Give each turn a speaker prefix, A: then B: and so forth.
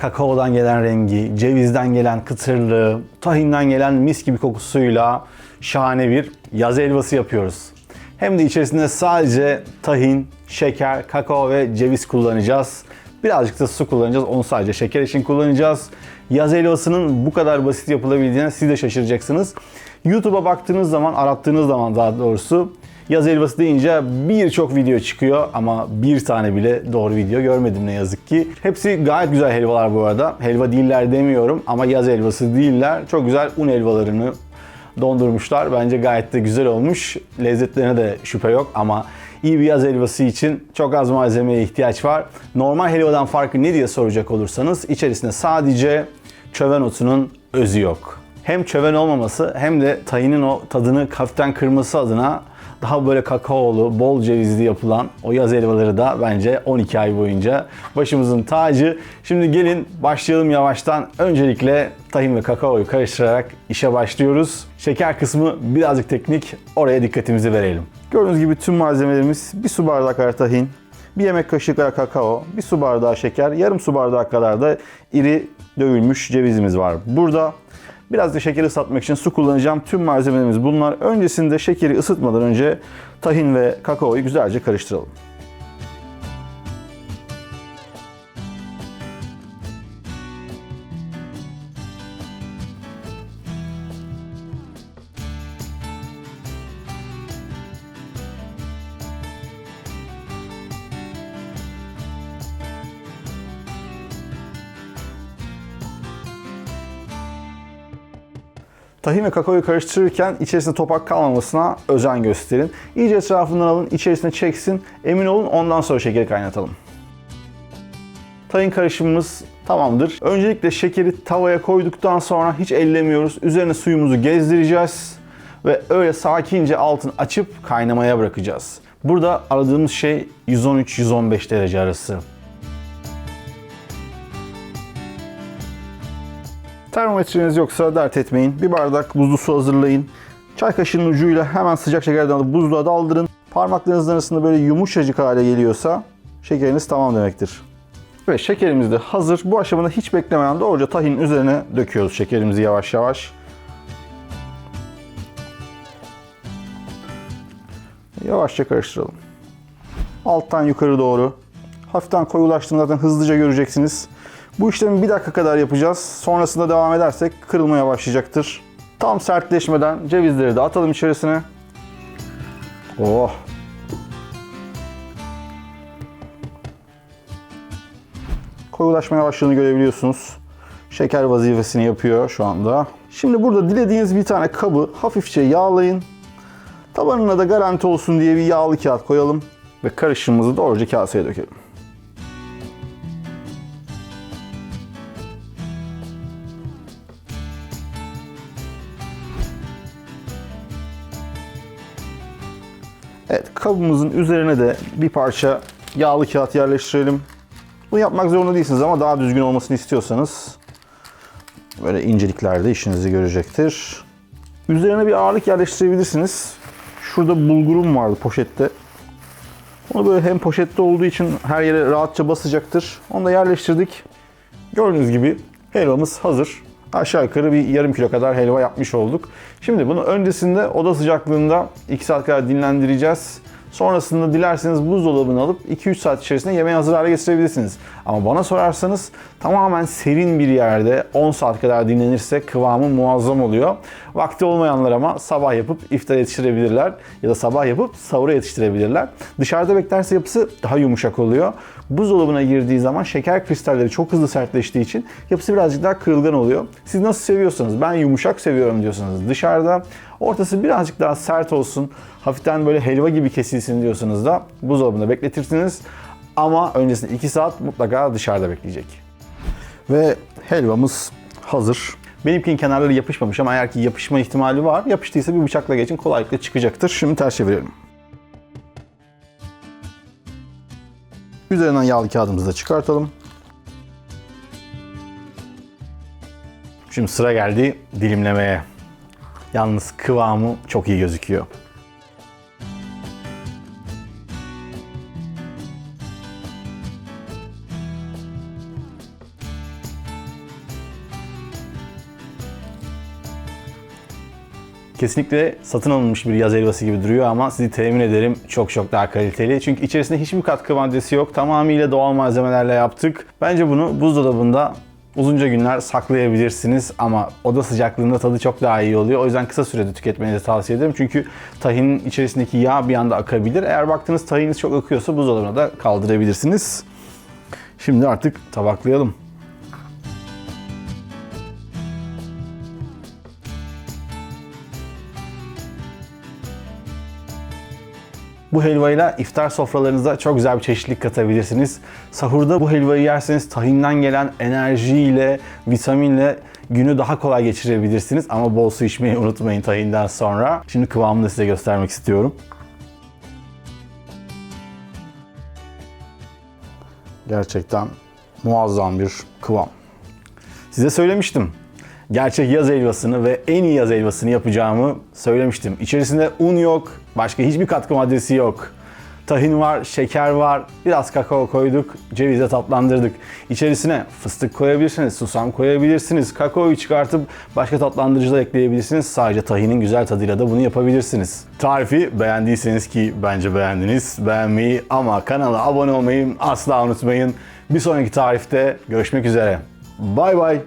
A: Kakaodan gelen rengi, cevizden gelen kıtırlığı, tahinden gelen mis gibi kokusuyla şahane bir yaz helvası yapıyoruz. Hem de içerisinde sadece tahin, şeker, kakao ve ceviz kullanacağız. Birazcık da su kullanacağız. Onu sadece şeker için kullanacağız. Yaz helvasının bu kadar basit yapılabildiğine siz de şaşıracaksınız. YouTube'a baktığınız zaman, arattığınız zaman daha doğrusu yaz helvası deyince birçok video çıkıyor ama bir tane bile doğru video görmedim ne yazık ki. Hepsi gayet güzel helvalar bu arada. Helva değiller demiyorum ama yaz helvası değiller. Çok güzel un helvalarını dondurmuşlar. Bence gayet de güzel olmuş. Lezzetlerine de şüphe yok ama iyi bir yaz helvası için çok az malzemeye ihtiyaç var. Normal helvadan farkı ne diye soracak olursanız içerisinde sadece çöven otunun özü yok. Hem çöven olmaması hem de tayinin o tadını hafiften kırması adına daha böyle kakaolu, bol cevizli yapılan o yaz helvaları da bence 12 ay boyunca başımızın tacı. Şimdi gelin başlayalım yavaştan. Öncelikle tahin ve kakaoyu karıştırarak işe başlıyoruz. Şeker kısmı birazcık teknik. Oraya dikkatimizi verelim. Gördüğünüz gibi tüm malzemelerimiz bir su bardağı kadar tahin, bir yemek kaşığı kadar kakao, bir su bardağı şeker, yarım su bardağı kadar da iri dövülmüş cevizimiz var. Burada Biraz da şekeri ıslatmak için su kullanacağım. Tüm malzemelerimiz bunlar. Öncesinde şekeri ısıtmadan önce tahin ve kakaoyu güzelce karıştıralım. Tahin ve kakaoyu karıştırırken içerisinde topak kalmamasına özen gösterin. İyice etrafından alın, içerisine çeksin. Emin olun ondan sonra şekeri kaynatalım. Tahin karışımımız tamamdır. Öncelikle şekeri tavaya koyduktan sonra hiç ellemiyoruz. Üzerine suyumuzu gezdireceğiz ve öyle sakince altını açıp kaynamaya bırakacağız. Burada aradığımız şey 113-115 derece arası. Termometreniz yoksa dert etmeyin. Bir bardak buzlu su hazırlayın. Çay kaşığının ucuyla hemen sıcak şekerden alıp buzluğa daldırın. Parmaklarınızın arasında böyle yumuşacık hale geliyorsa şekeriniz tamam demektir. Ve şekerimiz de hazır. Bu aşamada hiç beklemeden doğruca tahinin üzerine döküyoruz şekerimizi yavaş yavaş. Yavaşça karıştıralım. Alttan yukarı doğru. Hafiften koyulaştığında zaten hızlıca göreceksiniz. Bu işlemi bir dakika kadar yapacağız. Sonrasında devam edersek kırılmaya başlayacaktır. Tam sertleşmeden cevizleri de atalım içerisine. Oh! Koyulaşmaya başladığını görebiliyorsunuz. Şeker vazifesini yapıyor şu anda. Şimdi burada dilediğiniz bir tane kabı hafifçe yağlayın. Tabanına da garanti olsun diye bir yağlı kağıt koyalım. Ve karışımımızı doğruca kaseye dökelim. Evet kabımızın üzerine de bir parça yağlı kağıt yerleştirelim. Bunu yapmak zorunda değilsiniz ama daha düzgün olmasını istiyorsanız böyle inceliklerde işinizi görecektir. Üzerine bir ağırlık yerleştirebilirsiniz. Şurada bulgurum vardı poşette. Onu böyle hem poşette olduğu için her yere rahatça basacaktır. Onu da yerleştirdik. Gördüğünüz gibi helvamız hazır. Aşağı yukarı bir yarım kilo kadar helva yapmış olduk. Şimdi bunu öncesinde oda sıcaklığında 2 saat kadar dinlendireceğiz. Sonrasında dilerseniz buzdolabına alıp 2-3 saat içerisinde yemeğe hazır hale getirebilirsiniz. Ama bana sorarsanız tamamen serin bir yerde 10 saat kadar dinlenirse kıvamı muazzam oluyor. Vakti olmayanlar ama sabah yapıp iftar yetiştirebilirler ya da sabah yapıp sahura yetiştirebilirler. Dışarıda beklerse yapısı daha yumuşak oluyor. Buzdolabına girdiği zaman şeker kristalleri çok hızlı sertleştiği için yapısı birazcık daha kırılgan oluyor. Siz nasıl seviyorsanız ben yumuşak seviyorum diyorsanız dışarıda ortası birazcık daha sert olsun hafiften böyle helva gibi kesilsin diyorsanız da buzdolabında bekletirsiniz. Ama öncesinde 2 saat mutlaka dışarıda bekleyecek. Ve helvamız hazır. Benimkinin kenarları yapışmamış ama eğer ki yapışma ihtimali var, yapıştıysa bir bıçakla geçin kolaylıkla çıkacaktır. Şimdi ters çevirelim. Üzerinden yağlı kağıdımızı da çıkartalım. Şimdi sıra geldi dilimlemeye. Yalnız kıvamı çok iyi gözüküyor. Kesinlikle satın alınmış bir yaz helvası gibi duruyor ama sizi temin ederim çok çok daha kaliteli. Çünkü içerisinde hiçbir katkı maddesi yok. Tamamıyla doğal malzemelerle yaptık. Bence bunu buzdolabında uzunca günler saklayabilirsiniz ama oda sıcaklığında tadı çok daha iyi oluyor. O yüzden kısa sürede tüketmenizi tavsiye ederim. Çünkü tahinin içerisindeki yağ bir anda akabilir. Eğer baktınız tahininiz çok akıyorsa buzdolabına da kaldırabilirsiniz. Şimdi artık tabaklayalım. Bu helvayla iftar sofralarınıza çok güzel bir çeşitlilik katabilirsiniz. Sahurda bu helvayı yerseniz tahinden gelen enerjiyle, vitaminle günü daha kolay geçirebilirsiniz. Ama bol su içmeyi unutmayın tahinden sonra. Şimdi kıvamını da size göstermek istiyorum. Gerçekten muazzam bir kıvam. Size söylemiştim. Gerçek yaz helvasını ve en iyi yaz helvasını yapacağımı söylemiştim. İçerisinde un yok, başka hiçbir katkı maddesi yok. Tahin var, şeker var, biraz kakao koyduk, cevizle tatlandırdık. İçerisine fıstık koyabilirsiniz, susam koyabilirsiniz, kakaoyu çıkartıp başka tatlandırıcı da ekleyebilirsiniz. Sadece tahinin güzel tadıyla da bunu yapabilirsiniz. Tarifi beğendiyseniz ki bence beğendiniz, beğenmeyi ama kanala abone olmayı asla unutmayın. Bir sonraki tarifte görüşmek üzere. Bay bay.